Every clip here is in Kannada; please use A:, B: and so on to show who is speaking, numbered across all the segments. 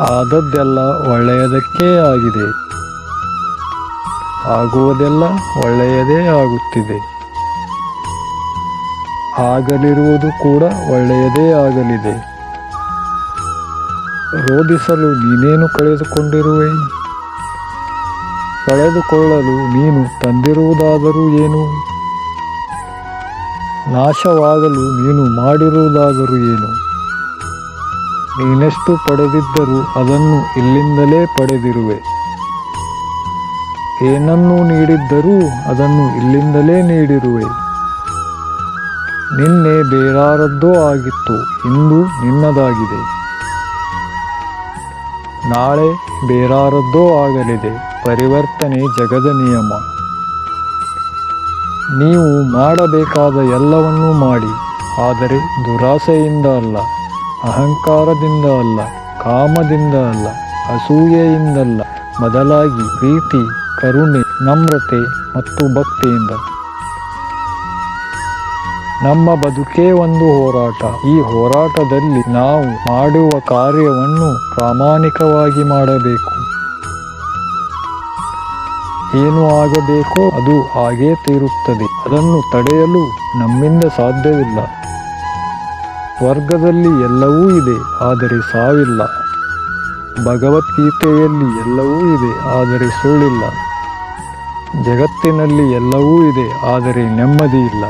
A: ಆದದ್ದೆಲ್ಲ ಒಳ್ಳೆಯದಕ್ಕೇ ಆಗಿದೆ. ಆಗುವುದೆಲ್ಲ ಒಳ್ಳೆಯದೇ ಆಗುತ್ತಿದೆ. ಆಗಲಿರುವುದು ಕೂಡ ಒಳ್ಳೆಯದೇ ಆಗಲಿದೆ. ರೋಧಿಸಲು ನೀನೇನು ಕಳೆದುಕೊಂಡಿರುವೆ? ಕಳೆದುಕೊಳ್ಳಲು ನೀನು ತಂದಿರುವುದಾದರೂ ಏನು? ನಾಶವಾಗಲು ನೀನು ಮಾಡಿರುವುದಾದರೂ ಏನು? ನೀನೆಷ್ಟು ಪಡೆದಿದ್ದರೂ ಅದನ್ನು ಇಲ್ಲಿಂದಲೇ ಪಡೆದಿರುವೆ. ಏನನ್ನು ನೀಡಿದ್ದರೂ ಅದನ್ನು ಇಲ್ಲಿಂದಲೇ ನೀಡಿರುವೆ. ನಿನ್ನೆ ಬೇರಾರದ್ದೋ ಆಗಿತ್ತು, ಇಂದು ನಿನ್ನದಾಗಿದೆ. ನಾಳೆ ಬೇರಾರದ್ದೋ ಆಗಲಿದೆ, ಪರಿವರ್ತನೆ ಜಗದ ನಿಯಮ. ನೀವು ಮಾಡಬೇಕಾದ ಎಲ್ಲವನ್ನೂ ಮಾಡಿ, ಆದರೆ ದುರಾಸೆಯಿಂದ ಅಲ್ಲ. ಅಹಂಕಾರದಿಂದ ಅಲ್ಲ, ಕಾಮದಿಂದ ಅಲ್ಲ ಅಸೂಯೆಯಿಂದಲ್ಲ ಬದಲಾಗಿ ಪ್ರೀತಿ, ಕರುಣೆ, ನಮ್ರತೆ ಮತ್ತು ಭಕ್ತಿಯಿಂದ. ನಮ್ಮ ಬದುಕೇ ಒಂದು ಹೋರಾಟ. ಈ ಹೋರಾಟದಲ್ಲಿ ನಾವು ಮಾಡುವ ಕಾರ್ಯವನ್ನು ಪ್ರಾಮಾಣಿಕವಾಗಿ ಮಾಡಬೇಕು. ಏನು ಆಗಬೇಕೋ ಅದು ಹಾಗೇ ತೀರುತ್ತದೆ. ಅದನ್ನು ತಡೆಯಲು ನಮ್ಮಿಂದ ಸಾಧ್ಯವಿಲ್ಲ. ಸ್ವರ್ಗದಲ್ಲಿ ಎಲ್ಲವೂ ಇದೆ, ಆದರೆ ಸಾವಿಲ್ಲ. ಭಗವದ್ಗೀತೆಯಲ್ಲಿ ಎಲ್ಲವೂ ಇದೆ, ಆದರೆ ಸುಳ್ಳಿಲ್ಲ. ಜಗತ್ತಿನಲ್ಲಿ ಎಲ್ಲವೂ ಇದೆ, ಆದರೆ ನೆಮ್ಮದಿ ಇಲ್ಲ.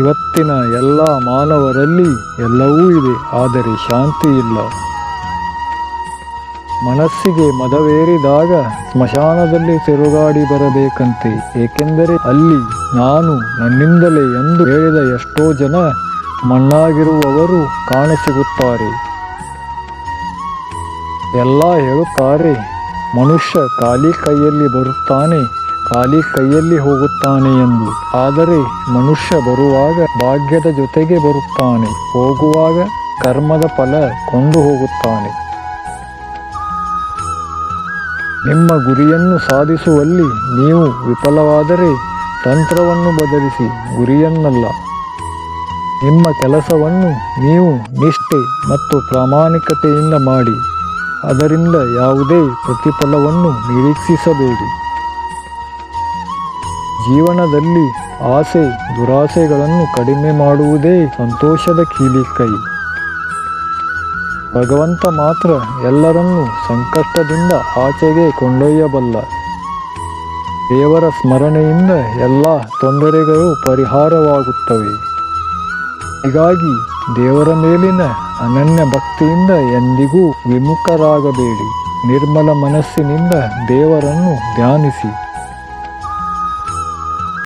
A: ಇವತ್ತಿನ ಎಲ್ಲ ಮಾನವರಲ್ಲಿ ಎಲ್ಲವೂ ಇದೆ, ಆದರೆ ಶಾಂತಿ ಇಲ್ಲ. ಮನಸ್ಸಿಗೆ ಮದವೇರಿದಾಗ ಸ್ಮಶಾನದಲ್ಲಿ ತಿರುಗಾಡಿ ಬರಬೇಕಂತೆ, ಏಕೆಂದರೆ ಅಲ್ಲಿ ನಾನು ನನ್ನಿಂದಲೇ ಎಂದು ಹೇಳಿದ ಎಷ್ಟೋ ಜನ ಮಣ್ಣಾಗಿರುವವರು ಕಾಣಸಿಗುತ್ತಾರೆ ಎಲ್ಲ ಹೇಳುತ್ತಾರೆ, ಮನುಷ್ಯ ಖಾಲಿ ಕೈಯಲ್ಲಿ ಬರುತ್ತಾನೆ, ಖಾಲಿ ಕೈಯಲ್ಲಿ ಹೋಗುತ್ತಾನೆ ಎಂದು. ಆದರೆ ಮನುಷ್ಯ ಬರುವಾಗ ಭಾಗ್ಯದ ಜೊತೆಗೆ ಬರುತ್ತಾನೆ, ಹೋಗುವಾಗ ಕರ್ಮದ ಫಲ ಕೊಂಡು ಹೋಗುತ್ತಾನೆ. ನಿಮ್ಮ ಗುರಿಯನ್ನು ಸಾಧಿಸುವಲ್ಲಿ ನೀವು ವಿಫಲವಾದರೆ ತಂತ್ರವನ್ನು ಬದಲಿಸಿ ಗುರಿಯನ್ನಲ್ಲ. ನಿಮ್ಮ ಕೆಲಸವನ್ನು ನೀವು ನಿಷ್ಠೆ ಮತ್ತು ಪ್ರಾಮಾಣಿಕತೆಯಿಂದ ಮಾಡಿ. ಅದರಿಂದ ಯಾವುದೇ ಪ್ರತಿಫಲವನ್ನು ನಿರೀಕ್ಷಿಸಬೇಡಿ. ಜೀವನದಲ್ಲಿ ಆಸೆ, ದುರಾಸೆಗಳನ್ನು ಕಡಿಮೆ ಮಾಡುವುದೇ ಸಂತೋಷದ ಕೀಲಿಕೈ ಭಗವಂತ ಮಾತ್ರ ಎಲ್ಲರನ್ನೂ ಸಂಕಷ್ಟದಿಂದ ಆಚೆಗೆ ಕೊಂಡೊಯ್ಯಬಲ್ಲ. ದೇವರ ಸ್ಮರಣೆಯಿಂದ ಎಲ್ಲ ತೊಂದರೆಗಳು ಪರಿಹಾರವಾಗುತ್ತವೆ. ಹೀಗಾಗಿ ದೇವರ ಮೇಲಿನ ಅನನ್ಯ ಭಕ್ತಿಯಿಂದ ಎಂದಿಗೂ ವಿಮುಖರಾಗಬೇಡಿ. ನಿರ್ಮಲ ಮನಸ್ಸಿನಿಂದ ದೇವರನ್ನು ಧ್ಯಾನಿಸಿ.